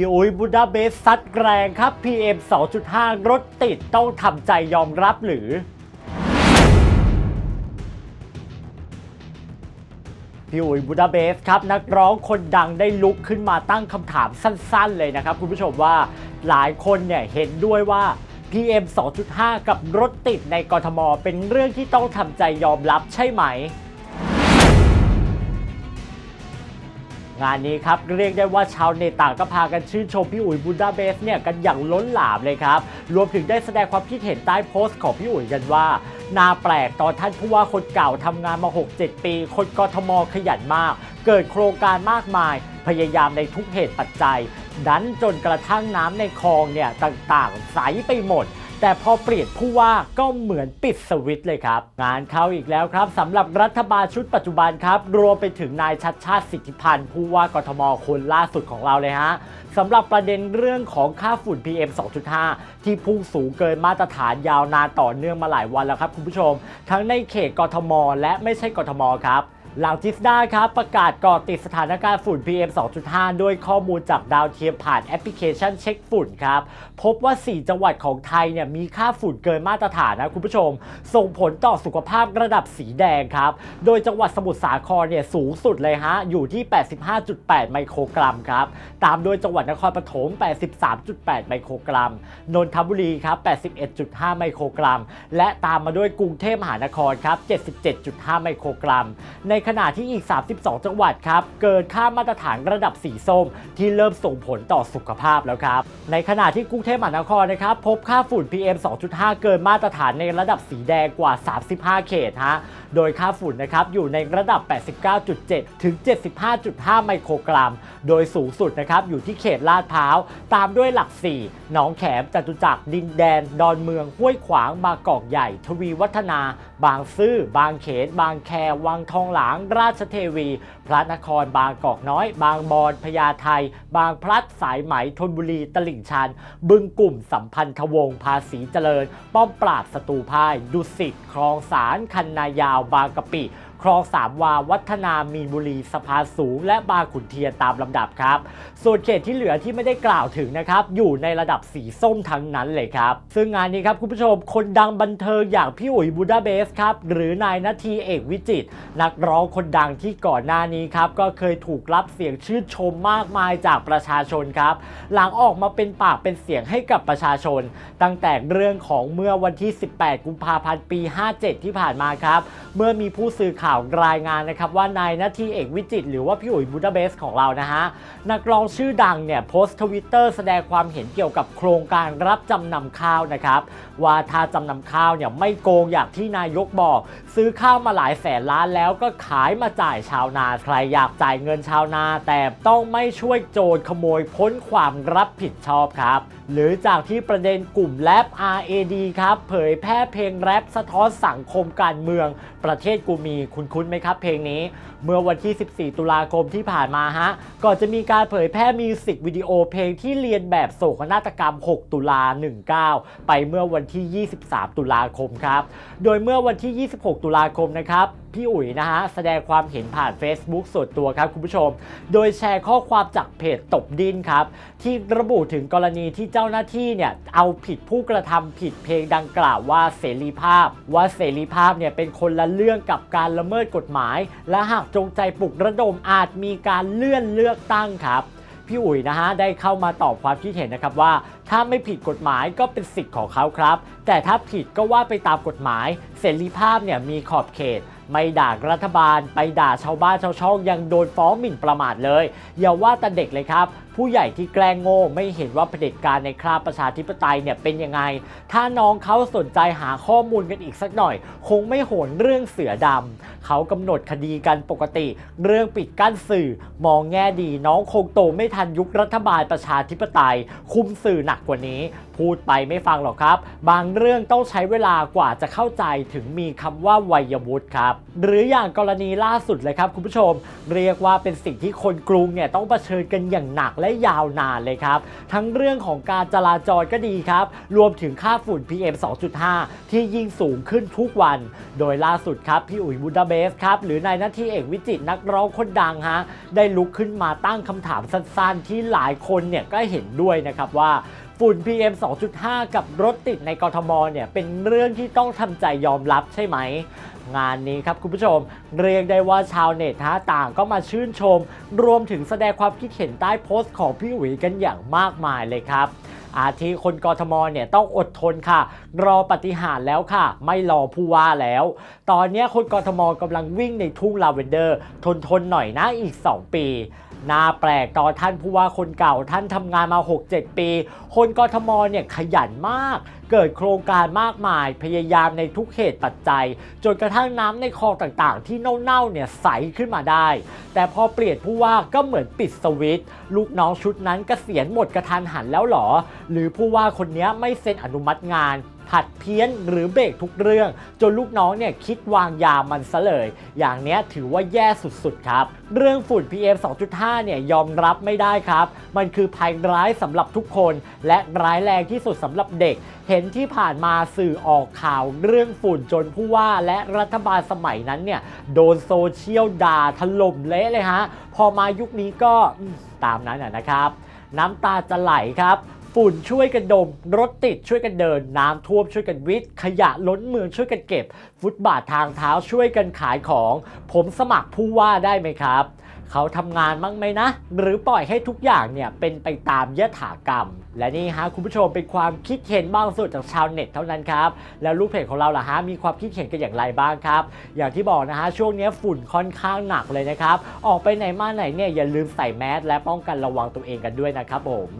พี่อุยบูดาเบสซัดแรงครับ PM 2.5 รถติดต้องทำใจยอมรับหรือ พี่อุ๋ยบูดาเบสครับ นักร้องคนดังได้ลุกขึ้นมาตั้งคำถามสั้นๆเลยนะครับ คุณผู้ชมว่าหลายคนเนี่ยเห็นด้วยว่า PM 2.5 กับรถติดในกรทม เป็นเรื่องที่ต้องทำใจยอมรับใช่ไหม งานนี้ครับเรียกได้ว่าชาวเน็ตต่างก็พากันชื่นชมพี่อุ๋ยบูดาเบสเนี่ยกันอย่างล้นหลามเลยครับ รวมถึงได้แสดงความคิดเห็นใต้โพสต์ของพี่อุ๋ยกันว่านาแปลกตอนท่านผู้ว่าคนเก่าทำงานมา 6-7 ปี คนกทมขยันมาก เกิดโครงการมากมาย พยายามในทุกเหตุปัจจัย ดันจนกระทั่งน้ำในคลองเนี่ยต่างๆ ใสไปหมด แต่พอเปลี่ยนผู้ว่าก็เหมือนปิดสวิตช์เลยครับ งานเข้าอีกแล้วครับสำหรับรัฐบาลชุดปัจจุบันครับรวมไปถึงนายชัดชาติสิทธิพันธ์ผู้ว่ากทมคนล่าสุดของเราเลยฮะสำหรับประเด็นเรื่องของค่าฝุ่น PM 2.5 ที่พุ่งสูงเกินมาตรฐานยาวนานต่อเนื่องมาหลายวันแล้วครับคุณผู้ชม ทั้งในเขตกทม และไม่ใช่กทมครับ หลังจิสดาครับประกาศก่อติดสถานการณ์ฝุ่น PM 2.5 ด้วยข้อมูลจากดาวเทียมผ่านแอปพลิเคชันเช็คฝุ่นครับ พบว่า 4 จังหวัดของไทยเนี่ยมีค่าฝุ่นเกินมาตรฐานนะคุณผู้ชม ส่งผลต่อสุขภาพระดับสีแดงครับ โดยจังหวัดสมุทรสาครเนี่ยสูงสุดเลยฮะ อยู่ที่ 85.8 ไมโครกรัมครับ ตามด้วยจังหวัดนครปฐม 83.8 ไมโครกรัม นนทบุรีครับ 81.5 ไมโครกรัม และตามมาด้วยกรุงเทพมหานครครับ 77.5 ไมโครกรัมในขณะที่อีก 32 จังหวัดครับเกินค่ามาตรฐานระดับสีส้ม ที่เริ่มส่งผลต่อสุขภาพแล้วครับ ในขณะที่กรุงเทพมหานครนะครับพบค่าฝุ่น PM 2.5 เกินมาตรฐานในระดับสีแดงกว่า 35 เขตฮะโดยค่าฝุ่นนะครับอยู่ในระดับ 89.7 ถึง 75.5 ไมโครกรัม โดยสูงสุดนะครับอยู่ที่เขตลาดพร้าว ตามด้วยหลัก 4 หนองแขมจตุจักรดินแดน ดอนเมือง ห้วยขวาง บางกอกใหญ่ ทวีวัฒนา บางซื่อ บางเขน บางแค วังทองหลางราชเทวี พระนครบางกอกน้อย บางบอนพญาไทบางพลัดสายไหมธนบุรีตลิ่งชัน บึงกลุ่มสัมพันธวงศ์ภาษีเจริญ ป้อมปราบศัตรูพ่าย ดุสิตคลองสารคันนายาวบางกะปิ คลองสามวาวัฒนามีนบุรีสะพานสูง และบางขุนเทียนตามลำดับครับ ส่วนเขตที่เหลือที่ไม่ได้กล่าวถึงนะครับอยู่ในระดับสีส้มทั้งนั้นเลยครับ ซึ่งงานนี้ครับคุณผู้ชมคนดังบันเทิงอย่างพี่อุ๋ยบูดาเบสครับหรือนายนาทีเอกวิจิต นักร้องคนดังที่ก่อนหน้านี้ครับก็เคยถูกรับเสียงชื่นชมมากมายจากประชาชนครับ หลังออกมาเป็นปากเป็นเสียงให้กับประชาชน ตั้งแต่เรื่องของเมื่อวันที่ 18 กุมภาพันธ์ปี 57 ที่ผ่านมาครับ เมื่อมีผู้สื่อข่าว่าวรายงานนะครับว่านายนาทีเอกวิจิต หรือว่าพี่อุ๋ยบูดาเบสของเรานะฮะนักร้องชื่อดังเนี่ยโพสต์ทวิตเตอร์แสดงความเห็นเกี่ยวกับโครงการรับจำนำข้าวนะครับว่าถ้าจำนำข้าวเนี่ยไม่โกงอย่างที่นายกบอก ซื้อข้าวมาหลายแสนล้านแล้วก็ขายมาจ่ายชาวนาใครอยากจ่ายเงินชาวนา แต่ต้องไม่ช่วยโจรขโมยพ้นความรับผิดชอบครับ หรือจากที่ประเด็นกลุ่มแรป RAD ครับเผยแพร่เพลงแรปสะท้อนสังคมการเมือง ประเทศกูมีคุ้นๆไหมครับเพลงนี้ เมื่อวันที่ 14 ตุลาคมที่ผ่านมาฮะ ก่อนจะมีการเผยแพร่มิวสิกวิดีโอเพลงที่เรียนแบบโศกนาฏกรรม 6 ตุลา 19 ไปเมื่อวันที่ 23 ตุลาคมครับ โดยเมื่อวันที่ 26 ตุลาคมนะครับพี่อุ๋ยนะฮะ แสดงความเห็นผ่าน Facebook ส่วนตัวครับคุณผู้ชม โดยแชร์ข้อความจากเพจตบดินครับ ที่ระบุถึงกรณีที่เจ้าหน้าที่เนี่ย เอาผิดผู้กระทำผิดเพลงดังกล่าวว่าเสรีภาพ ว่าเสรีภาพเนี่ยเป็นคนละเรื่องกับการละเมิดกฎหมาย และหากจงใจปลุกระดมอาจมีการเลื่อนเลือกตั้งครับพี่อุ๋ยนะฮะได้เข้ามาตอบความคิดเห็นนะครับว่า ถ้าไม่ผิดกฎหมายก็เป็นสิทธิ์ของเขาครับ แต่ถ้าผิดก็ว่าไปตามกฎหมาย เสรีภาพเนี่ยมีขอบเขต ไม่ด่ารัฐบาล ไปด่าชาวบ้านชาวช่องยังโดนฟ้องหมิ่นประมาทเลย อย่าว่าแต่เด็กเลยครับ ผู้ใหญ่ที่แกล้งโง่ไม่เห็นว่าเผด็จการในคราบประชาธิปไตยเนี่ยเป็นยังไง ถ้าน้องเขาสนใจหาข้อมูลกันอีกสักหน่อย คงไม่โหนเรื่องเสือดำเขากำหนดคดีกันปกติ เรื่องปิดกั้นสื่อ มองแง่ดีน้องคงโตไม่ทันยุครัฐบาลประชาธิปไตย คุมสื่อหนักกว่านี้ พูดไปไม่ฟังหรอกครับ บางเรื่องต้องใช้เวลากว่าจะเข้าใจถึงมีคำว่าวัยวุฒิครับ หรืออย่างกรณีล่าสุดเลยครับคุณผู้ชม เรียกว่าเป็นสิ่งที่คนกรุงเนี่ยต้องเผชิญกันอย่างหนักและและยาวนานเลยครับ ทั้งเรื่องของการจราจรก็ดีครับ รวมถึงค่าฝุ่น PM 2.5 ที่ยิ่งสูงขึ้นทุกวัน โดยล่าสุดครับ พี่อุ๋ยบูดาเบสครับ หรือนายนาทีเอกวิจิตรนักร้องคนดังฮะได้ลุกขึ้นมาตั้งคำถามสั้นๆ ที่หลายคนเนี่ยก็เห็นด้วยนะครับว่า ฝุ่น PM 2.5 กับรถติดในกรทมเนี่ยเป็นเรื่องที่ต้องทำใจยอมรับใช่ไหม งานนี้ครับคุณผู้ชม เรียกได้ว่าชาวเน็ตฮะต่างก็มาชื่นชม รวมถึงแสดงความคิดเห็นใต้โพสต์ของพี่อุ๋ยกันอย่างมากมายเลยครับอาทิคนกรทมเนี่ยต้องอดทนค่ะ รอปฏิหารแล้วค่ะ ไม่รอผู้ว่าแล้ว ตอนนี้คนกรทมกำลังวิ่งในทุ่งลาเวนเดอร์ ทนทนหน่อยนะอีก 2 ปี น่าแปลกตอนท่านผู้ว่าคนเก่าท่านทำงานมา 6-7 ปี คนกทมเนี่ยขยันมาก เกิดโครงการมากมายพยายามในทุกเหตุปัจจัย จนกระทั่งน้ำในคลองต่างๆ ที่เน่าๆเนี่ยใสขึ้นมาได้ แต่พอเปลี่ยนผู้ว่าก็เหมือนปิดสวิตลูกน้องชุดนั้นกเกษียณหมดกระทันหันแล้วหรอ หรือผู้ว่าคนนี้ไม่เซ็นอนุมัติงาน ผัดเพี้ยนหรือเบรกทุกเรื่อง จนลูกน้องเนี่ยคิดวางยามันซะเลย อย่างเนี้ยถือว่าแย่สุดๆครับ เรื่องฝุ่น PM 2.5 เนี่ยยอมรับไม่ได้ครับ มันคือภัยร้ายสำหรับทุกคน และร้ายแรงที่สุดสำหรับเด็ก เห็นที่ผ่านมาสื่อออกข่าวเรื่องฝุ่นจนผู้ว่าและรัฐบาลสมัยนั้นเนี่ยโดนโซเชียลด่าถล่มเละเลยฮะ พอมายุคนี้ก็ตามนั้นนะครับ น้ำตาจะไหลครับ ฝุ่นช่วยกันดม รถติดช่วยกันเดิน น้ำท่วมช่วยกันวิทย์ ขยะล้นเมืองช่วยกันเก็บ ฟุตบาททางเท้าช่วยกันขายของ ผมสมัครผู้ว่าได้ไหมครับ เขาทำงานมั้งไหมนะ หรือปล่อยให้ทุกอย่างเนี่ยเป็นไปตามยถากรรม และนี่ฮะคุณผู้ชมเป็นความคิดเห็นบางส่วนจากชาวเน็ตเท่านั้นครับ แล้วลูกเพจของเราล่ะฮะมีความคิดเห็นกันอย่างไรบ้างครับ อย่างที่บอกนะฮะช่วงนี้ฝุ่นค่อนข้างหนักเลยนะครับ ออกไปไหนมาไหนเนี่ยอย่าลืมใส่แมสและป้องกันระวังตัวเองกันด้วยนะครับผม